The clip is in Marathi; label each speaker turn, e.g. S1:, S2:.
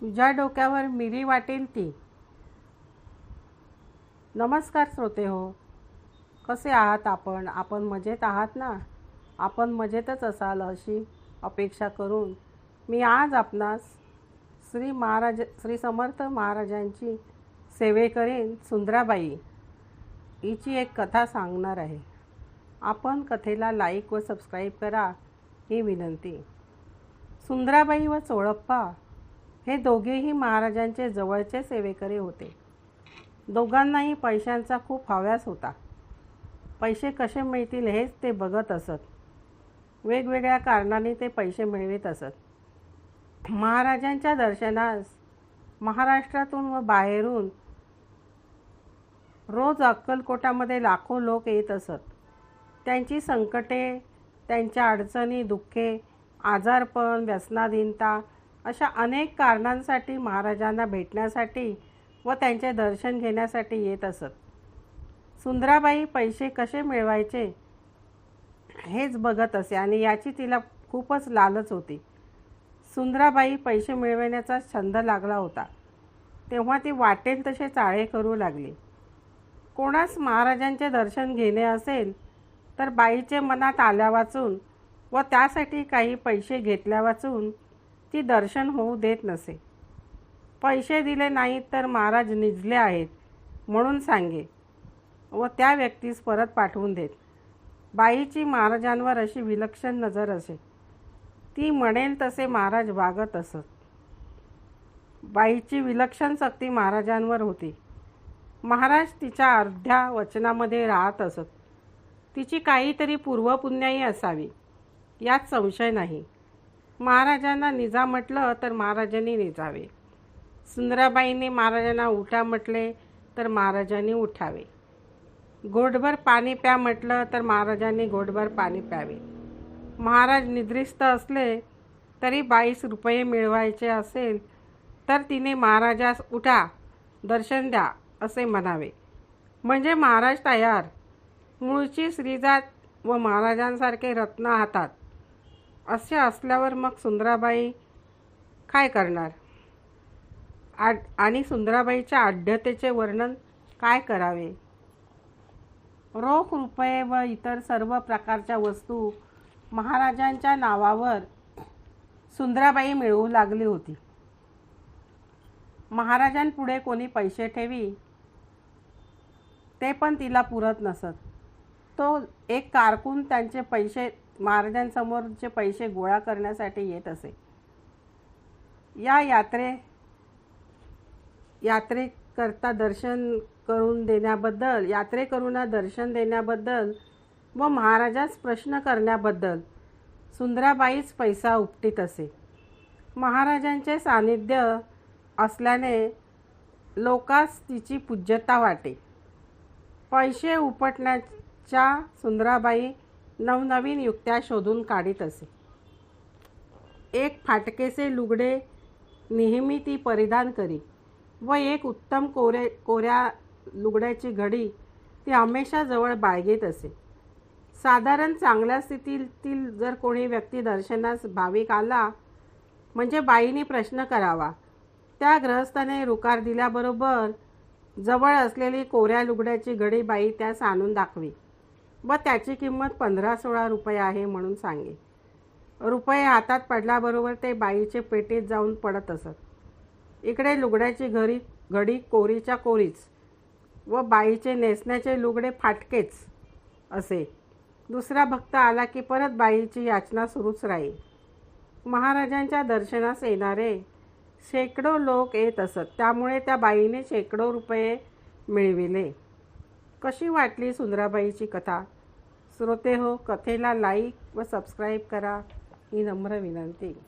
S1: तुझ्या डोक्यावर मिरी वाटेल ती. नमस्कार श्रोते हो. कसे आहात आपण? आपण मजेत आहात ना? आपण मजेतच असाल अशी अपेक्षा करून मी आज आपणास श्री महाराज श्री समर्थ महाराजांची सेवे करेन सुंदराबाई. हिची एक कथा सांगणार आहे. आपण कथेला लाईक व सबस्क्राईब करा ही विनंती. सुंदराबाई व चोळप्पा हे दोघेही महाराजांचे जवळचे सेवेकरी होते. दोघांनाही पैशांचा खूप हव्यास होता. पैसे कसे मिळतील हेच ते बघत असत. वेगवेगळ्या कारणाने ते पैसे मिळवित असत. महाराजांच्या दर्शनास महाराष्ट्रातून व बाहेरून रोज अक्कलकोटामध्ये लाखो लोक येत असत. त्यांची संकटे त्यांच्या अडचणी दुःखे आजारपण व्यसनाधीनता अशा अनेक कारणांसाठी महाराजांना भेटण्यासाठी व त्यांचे दर्शन घेण्यासाठी येत असत. सुंदराबाई पैसे कसे मिळवायचे हेच बघत असे आणि याची तिला खूपच लालच होती. सुंदराबाई पैसे मिळवण्याचा छंद लागला होता. तेव्हा ती वाटेल तसे चाळे करू लागली. कोणास महाराजांचे दर्शन घेणे असेल तर बाईचे मनात आल्या वाचून व त्यासाठी काही पैसे घेतल्या वाचून ती दर्शन होऊ देत नसे. पैसे दिले नाहीत तर महाराज निजले आहेत म्हणून सांगे. व त्या व्यक्तीस परत पाठवून देत. बाईची महाराजांवर अशी विलक्षण नजर असे. ती म्हणेल तसे महाराज वागत असत. बाईची विलक्षण शक्ती महाराजांवर होती. महाराज तिच्या अर्ध्या वचनामध्ये राहत असत. तिची काहीतरी पूर्वपुण्याही असावी यात संशय नाही. महाराजांना निजा म्हटलं तर महाराजांनी निजावे. सुंदराबाईंनी महाराजांना उठा म्हटले तर महाराजांनी उठावे. गोडभर पाणी प्या म्हटलं तर महाराजांनी गोडभर पाणी प्यावे. महाराज निद्रिस्त असले तरी बाईस रुपये मिळवायचे असेल तर तिने महाराजास उठा दर्शन द्या असे म्हणावे. म्हणजे महाराज तयार. मूळची श्रीजात व महाराजांसारखे रत्न हातात. असे असल्यावर मग सुंदराबाई काय करणार? आड आणि सुंदराबाईच्या आढ्यतेचे वर्णन काय करावे? रोख रुपये व इतर सर्व प्रकारच्या वस्तू महाराजांच्या नावावर सुंदराबाई मिळवू लागली होती. महाराजांपुढे कोणी पैसे ठेवी ते पण तिला पुरत नसत. तो एक कारकून त्यांचे पैसे महाराजांसमोरचे पैसे गोळा करण्यासाठी येत असे. या यात्रे यात्रेकरता दर्शन करून देण्याबद्दल यात्रेकरूंना दर्शन देण्याबद्दल व महाराजास प्रश्न करण्याबद्दल सुंदराबाईच पैसा उपटीत असे. महाराजांचे सानिध्य असल्याने लोकास तिची पूज्यता वाटे. पैसे उपटण्याच्या सुंदराबाई नवनवीन युक्त्या शोधून काढीत असे. एक फाटकेसे लुगडे नेहमी ती परिधान करी व एक उत्तम कोरे कोऱ्या लुगड्याची घडी ती हमेशा जवळ बाळगीत असे. साधारण चांगल्या स्थितीतील जर कोणी व्यक्ती दर्शनास भाविक आला म्हणजे बाईने प्रश्न करावा त्या ग्रहस्थाने रुकार दिल्याबरोबर जवळ असलेली कोऱ्या लुगड्याची घडी बाई त्यास आणून दाखवी. व त्याची किंमत पंधरा सोळा रुपये आहे म्हणून सांगे रुपये हातात पडल्याबरोबर ते बाईचे पेटीत जाऊन पडत असत. इकडे लुगड्याची घरी घडी कोरीच्या कोरीच व बाईचे नेसण्याचे लुगडे फाटकेच असे. दुसरा भक्त आला की परत बाईची याचना सुरूच राहील. महाराजांच्या दर्शनास येणारे शेकडो लोक येत असत. त्यामुळे त्या बाईने शेकडो रुपये मिळविले. कशी वाटली सुंदराबाईची कथा? श्रोते हो कथेला लाईक व सबस्क्राईब करा. ही नम्र विनंती.